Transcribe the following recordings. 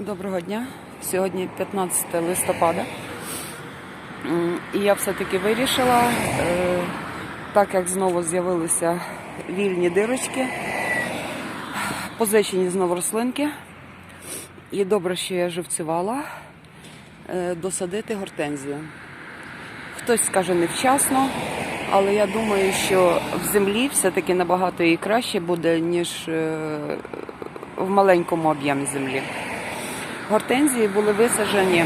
Доброго дня. Сьогодні 15 листопада. І я все-таки вирішила, е, так як знову з'явилися вільні дирочки, позичені знову рослинки. І добре, що я живцювала, е, досадити гортензію. Хтось скаже невчасно, але я думаю, що в землі все-таки набагато і краще буде, ніж е, в маленькому об'ємі землі. Гортензії були висаджені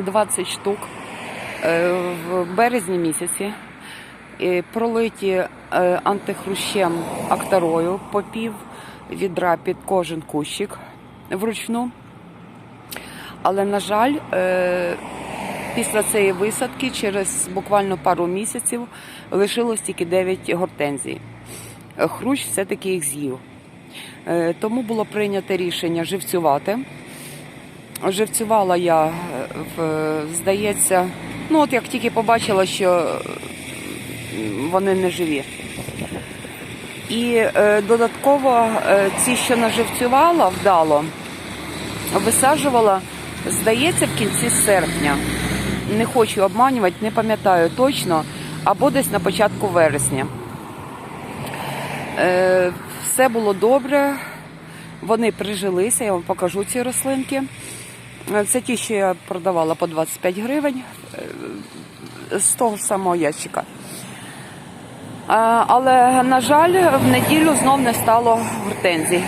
20 штук е, в березні місяці, пролиті е, антихрущем актарою по пів відра під кожен кущик вручну. Але, на жаль, е, після цієї висадки через буквально пару місяців лишилось тільки 9 гортензій. Хрущ все-таки їх з'їв. Тому було прийнято рішення живцювати. Живцювала я, е, здається, ну от як тільки побачила, що вони не живі. І е, додатково е, ці, що наживцювала вдало, висаджувала, здається, в кінці серпня. Не хочу обманювати, не пам'ятаю точно, або десь на початку вересня. Все було добре, вони прижилися, я вам покажу ці рослинки. Е, Це ті, що я продавала по 25 гривень е, з того самого ящика. Але, на жаль, в неділю знов не стало гортензій.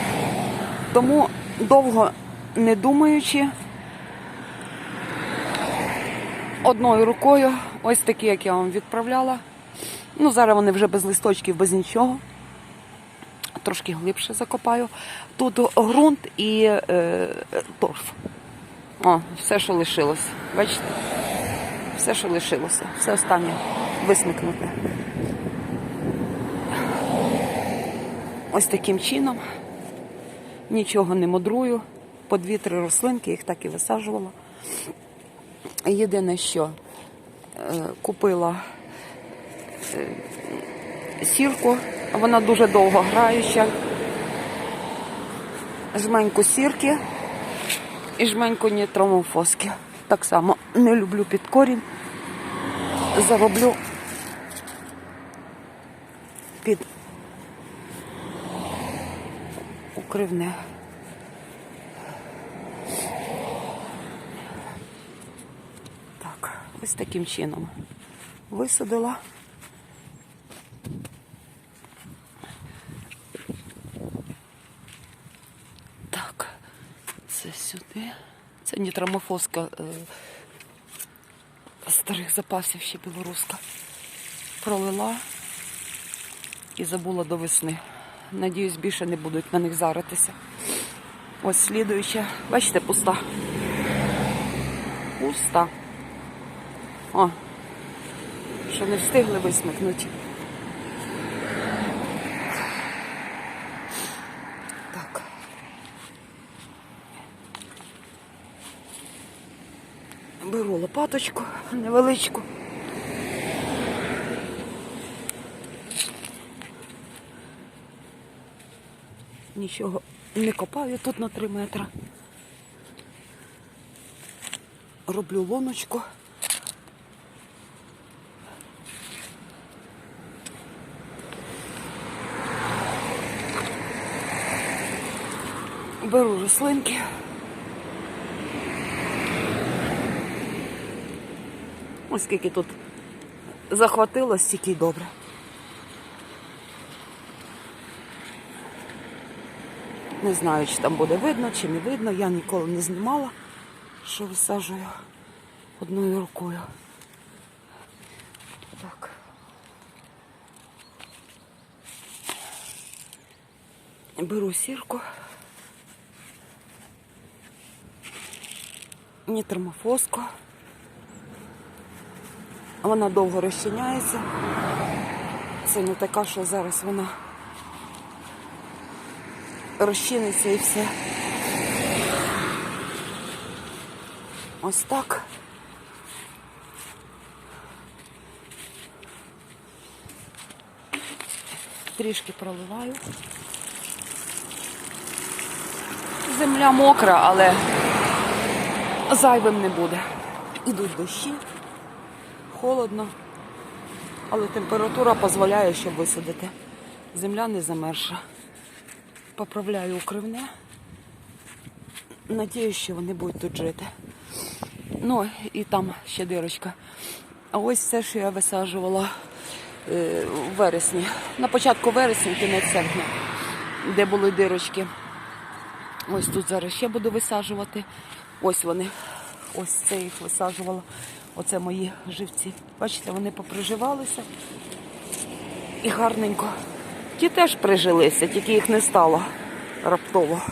Тому довго не думаючи, одною рукою, ось такі, як я вам відправляла. Ну, зараз вони вже без листочків, без нічого. Трошки глибше закопаю. Тут ґрунт і е, торф. О, все, що лишилось. Бачите? Все, що лишилося. Все останнє висмикнуте. Ось таким чином. Нічого не мудрую. По дві-три рослинки, їх так і висаджувала. Єдине, що е, купила е, сірку, вона дуже довго граюча. Жменьку сірки і жменьку нітромофоски. Так само не люблю під корінь. Зароблю під укривне. Так, ось таким чином висадила. Так, це сюди. Це нітромофоска е, старих запасів ще білоруська. Пролила і забула до весни. Надіюсь, більше не будуть на них заритися. Ось слідуюча. Бачите, пуста. Пуста. О, що не встигли висмикнути. Беру лопаточку невеличку. Нічого не копаю тут на 3 метри. Роблю луночку. Беру рослинки. Ось скільки тут захватило, стільки добре. Не знаю, чи там буде видно, чи не видно. Я ніколи не знімала, що висаджую одною рукою. Так. Беру сірку. Нітромофоску. Вона довго розчиняється. Це не така, що зараз вона розчиниться і все. Ось так. Трішки проливаю. Земля мокра, але зайвим не буде. Ідуть дощі, холодно, але температура дозволяє, щоб висадити. Земля не замерша. Поправляю укривне. Надіюсь, що вони будуть тут жити. Ну і там ще дирочка. А ось все, що я висаджувала е, в вересні. На початку вересня, кінець серпня, де були дирочки. Ось тут зараз ще буду висаджувати. Ось вони. Ось це їх висаджувала. Оце мої живці. Бачите, вони поприживалися. І гарненько. Ті теж прижилися, тільки їх не стало раптово.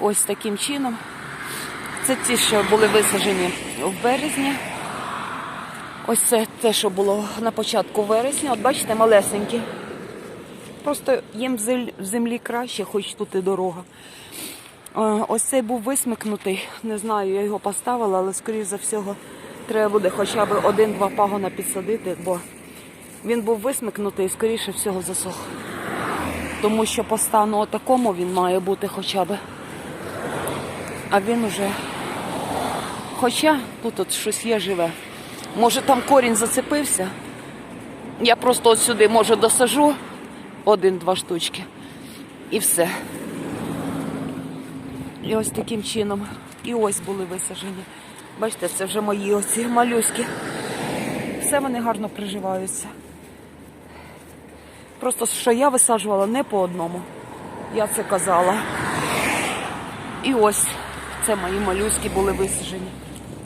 Ось таким чином. Це ті, що були висаджені в березні. Ось це те, що було на початку вересня. От бачите, малесенькі. Просто їм в землі краще, хоч тут і дорога. Е, Ось цей був висмикнутий. Не знаю, я його поставила, але скоріш за всього треба буде хоча б один-два пагона підсадити, бо він був висмикнутий і скоріше всього засох. Тому що по стану отакому він має бути хоча б. А він уже. Хоча тут от щось є живе. Може там корінь зацепився. Я просто от сюди може досажу один-два штучки. І все. І ось таким чином. І ось були висаджені. Бачите, це вже мої оці малюськи. Все вони гарно приживаються. Просто що я висаджувала не по одному. Я це казала. І ось це мої малюськи були висаджені.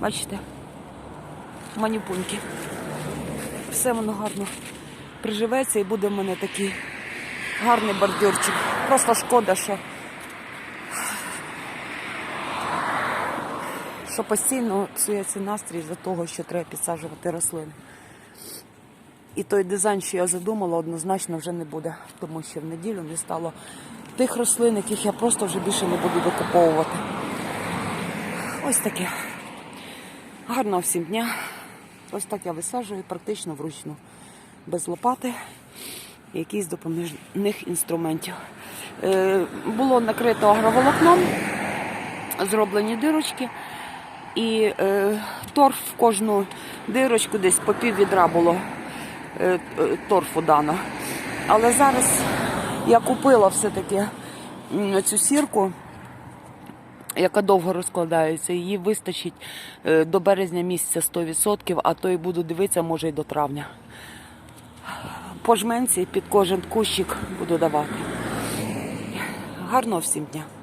Бачите? Манюпуньки. Все воно гарно приживеться і буде в мене такий гарний бордюрчик. Просто шкода, що, що постійно псується настрій за того, що треба підсаджувати рослини. І той дизайн, що я задумала, однозначно вже не буде, тому що в неділю не стало тих рослин, яких я просто вже більше не буду викуповувати. Ось таке. Гарного всім дня. Ось так я висаджую практично вручну, без лопати і якісь допоміжних інструментів. Е, було накрито агроволокном, зроблені дирочки, і е, торф в кожну дирочку десь по пів відра було е, торфу дано. Але зараз я купила все-таки цю сірку яка довго розкладається, її вистачить е, до березня місяця 100%, а то і буду дивитися, може і до травня. По жменці під кожен кущик буду давати. Гарного всім дня!